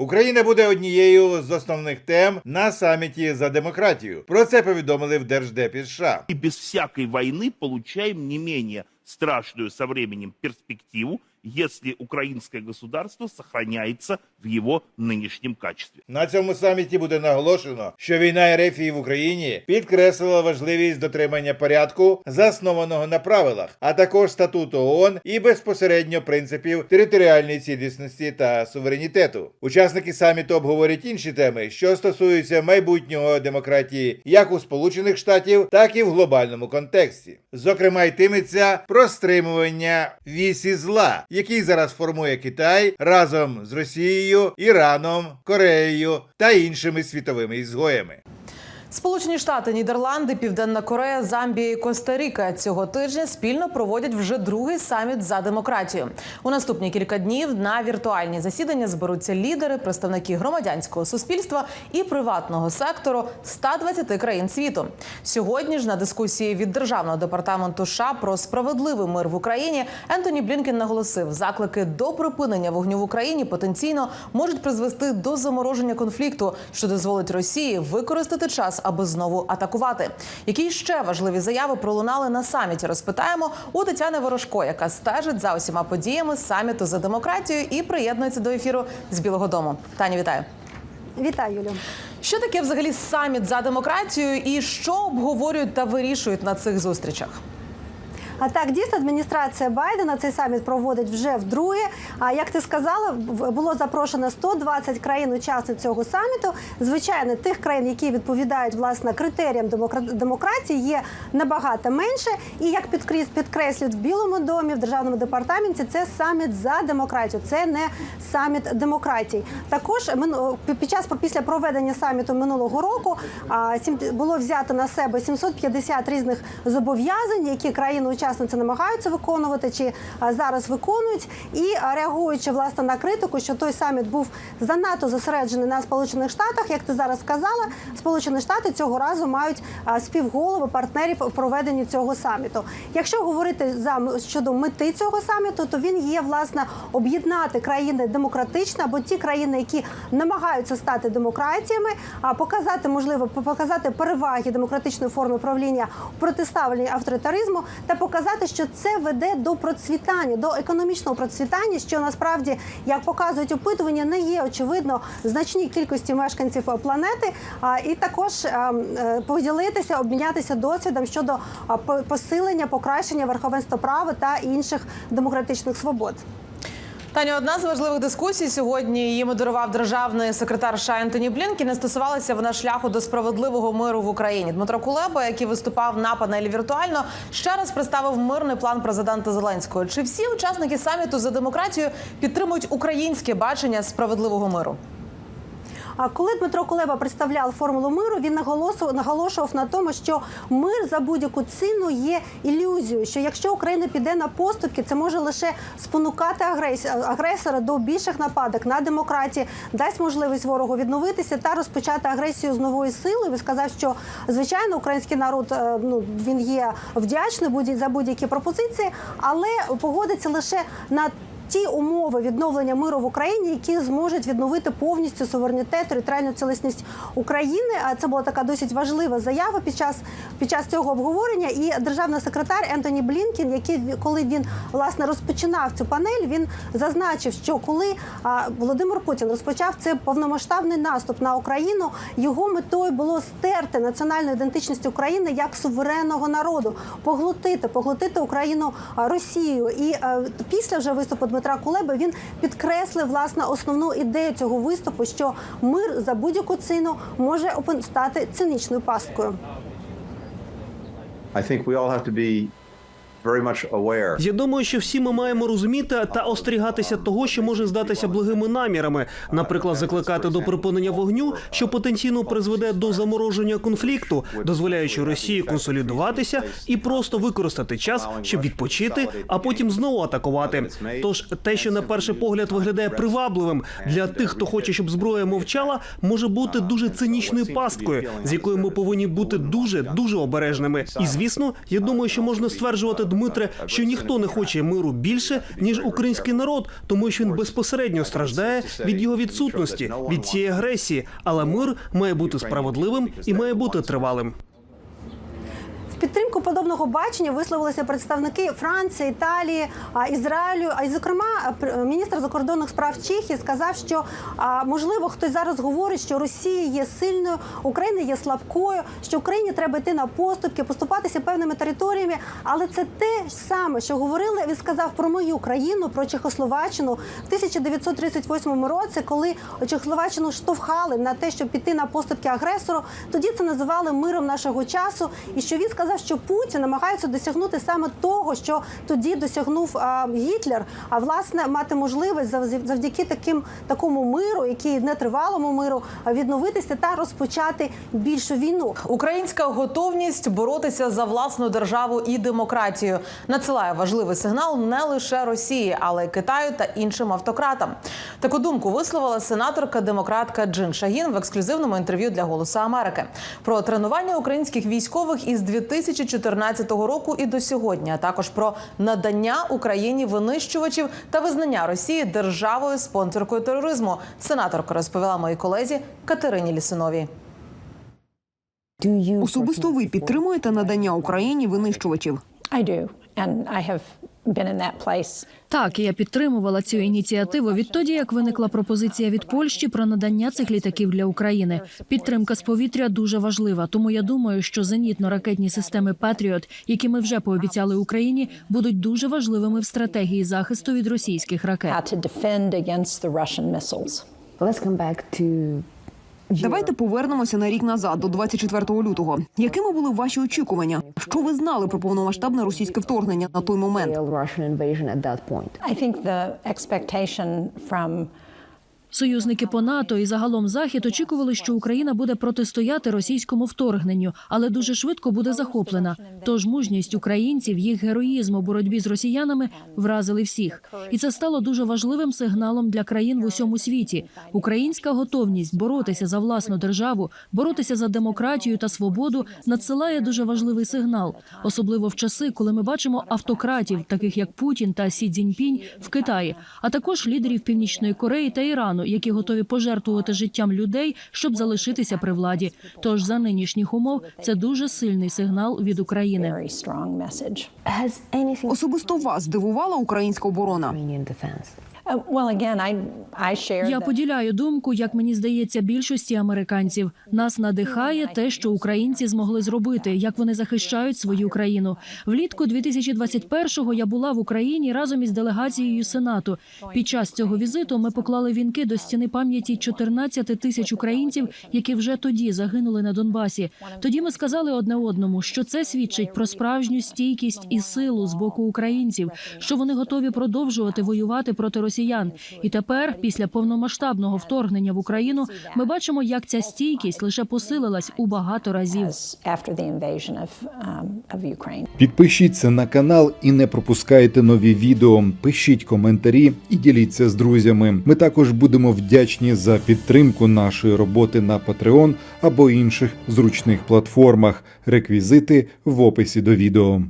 Україна буде однією з основних тем на саміті за демократію. Про це повідомили в Держдепі США. І без всякої війни получаем не менее страшную со временем перспективу, если украинское государство сохраняется в его нынешнем качестве. На цьому саміті буде наголошено, що війна РФ в Україні підкреслила важливість дотримання порядку, заснованого на правилах, а також статуту ООН і безпосередньо принципів територіальної цілісності та суверенітету. Учасники саміту обговорять інші теми, що стосуються майбутнього демократії як у Сполучених Штатів, так і в глобальному контексті. Зокрема, йтиметься про стримування вісі зла, який зараз формує Китай разом з Росією, Іраном, Кореєю та іншими світовими ізгоями. Сполучені Штати, Нідерланди, Південна Корея, Замбія і Коста-Ріка цього тижня спільно проводять вже другий саміт за демократію. У наступні кілька днів на віртуальні засідання зберуться лідери, представники громадянського суспільства і приватного сектору 120 країн світу. Сьогодні ж на дискусії від державного департаменту США про справедливий мир в Україні Ентоні Блінкен наголосив, заклики до припинення вогню в Україні потенційно можуть призвести до замороження конфлікту, що дозволить Росії використати час, аби знову атакувати. Які ще важливі заяви пролунали на саміті? Розпитаємо у Тетяни Ворожко, яка стежить за усіма подіями саміту за демократію і приєднується до ефіру з Білого Дому. Тані вітаю. Вітаю, Юлю. Що таке взагалі саміт за демократію і що обговорюють та вирішують на цих зустрічах? А так дійсно адміністрація Байдена цей саміт проводить вже вдруге. А як ти сказала, було запрошено 120 країн-учасниць цього саміту. Звичайно, тих країн, які відповідають власне критеріям демокра- демократії, є набагато менше. І як підкреслюють в Білому домі, в державному департаменті, це саміт за демократію, це не саміт демократії. Також під час після проведення саміту минулого року було взято на себе 750 різних зобов'язань, які країни-учасниці намагаються виконувати чи зараз виконують. І реагуючи власне на критику, що той саміт був занадто зосереджений на Сполучених Штатах, як ти зараз сказала, Сполучені Штати цього разу мають а, співголови партнерів в проведенні цього саміту. Якщо говорити за щодо мети цього саміту, то він є власне об'єднати країни демократично або ті країни, які намагаються стати демократіями, а показати можливо показати переваги демократичної форми правління у авторитаризму та показати, що це веде до процвітання, до економічного процвітання, що насправді, як показують опитування, не є очевидно значній кількості мешканців планети. А і також а, м, е, поділитися, обмінятися досвідом щодо по- посилення, покращення верховенства права та інших демократичних свобод. Таню, одна з важливих дискусій сьогодні її модерував державний секретар США Ентоні Блінкін, і Стосувалася вона шляху до справедливого миру в Україні. Дмитро Кулеба, який виступав на панелі віртуально, ще раз представив мирний план президента Зеленського. Чи всі учасники саміту за демократію підтримують українське бачення справедливого миру? А коли Дмитро Кулеба представляв формулу миру, він наголошував на тому, що мир за будь-яку ціну є ілюзією. Що якщо Україна піде на поступки, це може лише спонукати агрес- агресора до більших нападок на демократії, дасть можливість ворогу відновитися та розпочати агресію з новою силою. Він сказав, що звичайно український народ е, ну він є вдячний за будь-які пропозиції, але погодиться лише на ті умови відновлення миру в Україні, які зможуть відновити повністю суверенітет, територіальну цілісність України. А це була така досить важлива заява під час під час цього обговорення. І державний секретар Ентоні Блінкін, який коли він власне розпочинав цю панель, він зазначив, що коли а, Володимир Путін розпочав цей повномасштабний наступ на Україну, його метою було стерти національну ідентичність України як суверенного народу, поглотити, поглотити Україну а, Росію. І е, після вже виступу Дмитра Кулеби він підкреслив власне основну ідею цього виступу, що мир за будь-яку ціну може стати цинічною пасткою. I think we all have to be. Я думаю, що всі ми маємо розуміти та остерігатися того, що може здатися благими намірами, наприклад, закликати до припинення вогню, що потенційно призведе до замороження конфлікту, дозволяючи Росії консолідуватися і просто використати час, щоб відпочити, а потім знову атакувати. Тож те, що на перший погляд виглядає привабливим для тих, хто хоче, щоб зброя мовчала, може бути дуже цинічною пасткою, з якою ми повинні бути дуже дуже обережними. І звісно, я думаю, що можна стверджувати Дмитре, що ніхто не хоче миру більше ніж український народ, тому що він безпосередньо страждає від його відсутності, від цієї агресії. Але мир має бути справедливим і має бути тривалим. Підтримку подобного бачення висловилися представники Франції, Італії, Ізраїлю. А й зокрема, міністр закордонних справ Чехії сказав, що можливо хтось зараз говорить, що Росія є сильною, Україна є слабкою, що Україні треба йти на поступки, поступатися певними територіями. Але це те саме, що говорили. Він сказав про мою країну, про Чехословаччину в 1938 році, коли Чехословаччину штовхали на те, щоб піти на поступки агресору. Тоді це називали миром нашого часу. І що він сказав, що Путін намагається досягнути саме того, що тоді досягнув а, Гітлер. А власне мати можливість завдяки таким такому миру, який нетривалому миру, відновитися та розпочати більшу війну. Українська готовність боротися за власну державу і демократію надсилає важливий сигнал не лише Росії, але й Китаю та іншим автократам. Таку думку висловила сенаторка демократка Джин Шагін в ексклюзивному інтерв'ю для Голосу Америки про тренування українських військових із 2014 року і до сьогодні, а також про надання Україні винищувачів та визнання Росії державою спонсоркою тероризму. Сенаторка розповіла моїй колезі Катерині Лісиновій. Особисто ви підтримуєте надання Україні винищувачів? I do. And I have been in that place Так, я підтримувала цю ініціативу відтоді, як виникла пропозиція від Польщі про надання цих літаків для України. Підтримка з повітря дуже важлива. Тому я думаю, що зенітно-ракетні системи Патріот, які ми вже пообіцяли Україні, будуть дуже важливими в стратегії захисту від російських ракет. how to defend against the Russian missiles. Let's come back to Давайте повернемося на рік назад, до 24 лютого. Якими були ваші очікування? Що ви знали про повномасштабне російське вторгнення на той момент? Союзники по НАТО і загалом Захід очікували, що Україна буде протистояти російському вторгненню, але дуже швидко буде захоплена. Тож мужність українців, їх героїзм у боротьбі з росіянами вразили всіх, і це стало дуже важливим сигналом для країн в усьому світі. Українська готовність боротися за власну державу, боротися за демократію та свободу надсилає дуже важливий сигнал, особливо в часи, коли ми бачимо автократів, таких як Путін та Сі Цзіньпінь в Китаї, а також лідерів Північної Кореї та Ірану, які готові пожертвувати життям людей, щоб залишитися при владі. Тож за нинішніх умов це дуже сильний сигнал від України. Особисто вас здивувала українська оборона? Uh, Я поділяю думку, як мені здається, більшості американців. Нас надихає те, що українці змогли зробити, як вони захищають свою країну. Влітку 2021-го я була в Україні разом із делегацією Сенату. Під час цього візиту ми поклали вінки до стіни пам'яті 14 тисяч українців, які вже тоді загинули на Донбасі. Тоді ми сказали одне одному, що це свідчить про справжню стійкість і силу з боку українців, що вони готові продовжувати воювати проти росіян. І тепер, після повномасштабного вторгнення в Україну, ми бачимо, як ця стійкість лише посилилась у багато разів. um. Підпишіться на канал і не пропускайте нові відео. Пишіть коментарі і діліться з друзями. Ми також будемо вдячні за підтримку нашої роботи на Patreon або інших зручних платформах. Реквізити в описі до відео.